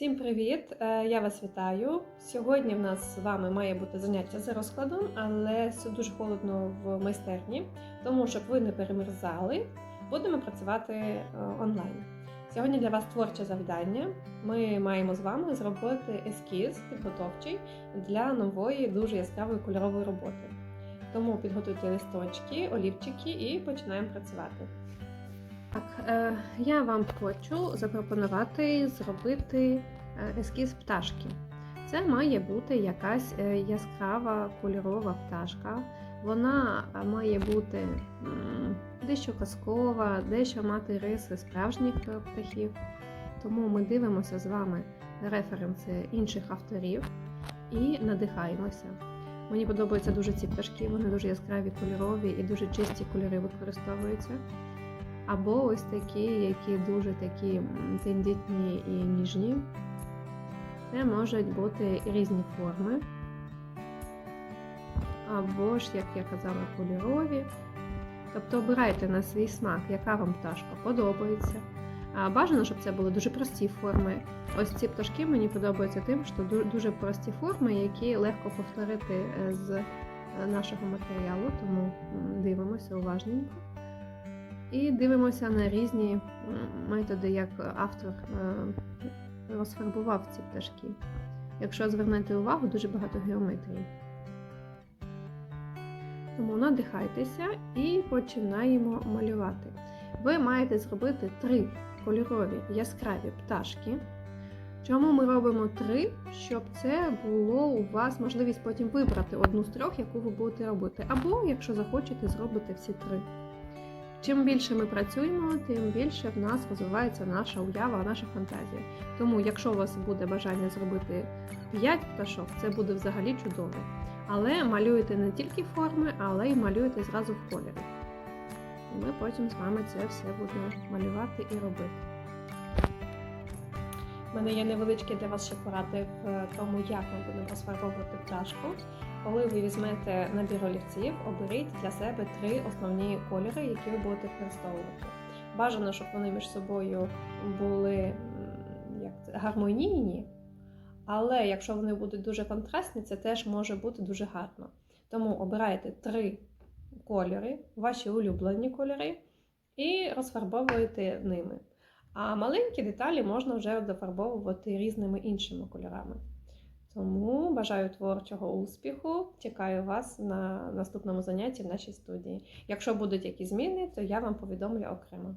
Всім привіт! Е, Я вас вітаю. Сьогодні в нас з вами має бути заняття за розкладом, але все дуже холодно в майстерні, тому щоб ви не перемерзали, будемо працювати е, онлайн. Сьогодні для вас творче завдання. Ми маємо з вами зробити ескіз підготовчий для нової дуже яскравої кольорової роботи. Тому підготуйте листочки, олівчики і починаємо працювати. Так, е, я вам хочу запропонувати зробити е, ескіз пташки. Це має бути якась е, яскрава кольорова пташка. Вона має бути дещо казкова, дещо мати риси справжніх птахів. Тому ми дивимося з вами референси інших авторів і надихаємося. Мені подобаються дуже ці пташки, вони дуже яскраві, кольорові і дуже чисті кольори використовуються. Або ось такі, які дуже такі тендітні і ніжні. Це можуть бути різні форми. Або ж, як я казала, кольорові. Тобто обирайте на свій смак, яка вам пташка подобається. Бажано, щоб це були дуже прості форми. Ось ці пташки мені подобаються тим, що дуже прості форми, які легко повторити е, з е, нашого матеріалу, тому дивимося уважненько. І дивимося на різні методи, як автор е, розфарбував ці пташки. Якщо звернете увагу, дуже багато геометрії. Тому надихайтеся і починаємо малювати. Ви маєте зробити три кольорові яскраві пташки. Чому ми робимо три? Щоб це було у вас можливість потім вибрати одну з трьох, яку ви будете робити. Або, якщо захочете, зробити всі три. Чим більше ми працюємо, тим більше в нас розвивається наша уява, наша фантазія. Тому, якщо у вас буде бажання зробити 5 пташок, це буде взагалі чудово. Але малюєте не тільки форми, але й малюєте зразу в кольорі. І ми потім з вами це все будемо малювати і робити. У мене є невеличкі для вас ще поради в тому, як ми будемо розфарбовувати пташку. Коли ви візьмете набір олівців, оберіть для себе три основні кольори, які ви будете використовувати. Бажано, щоб вони між собою були як це, гармонійні, але якщо вони будуть дуже контрастні, це теж може бути дуже гарно. Тому обирайте три кольори, ваші улюблені кольори, і розфарбовуєте ними. А маленькі деталі можна вже дофарбовувати різними іншими кольорами. Тому бажаю творчого успіху. Чекаю вас на наступному занятті в нашій студії. Якщо будуть якісь зміни, то я вам повідомлю окремо.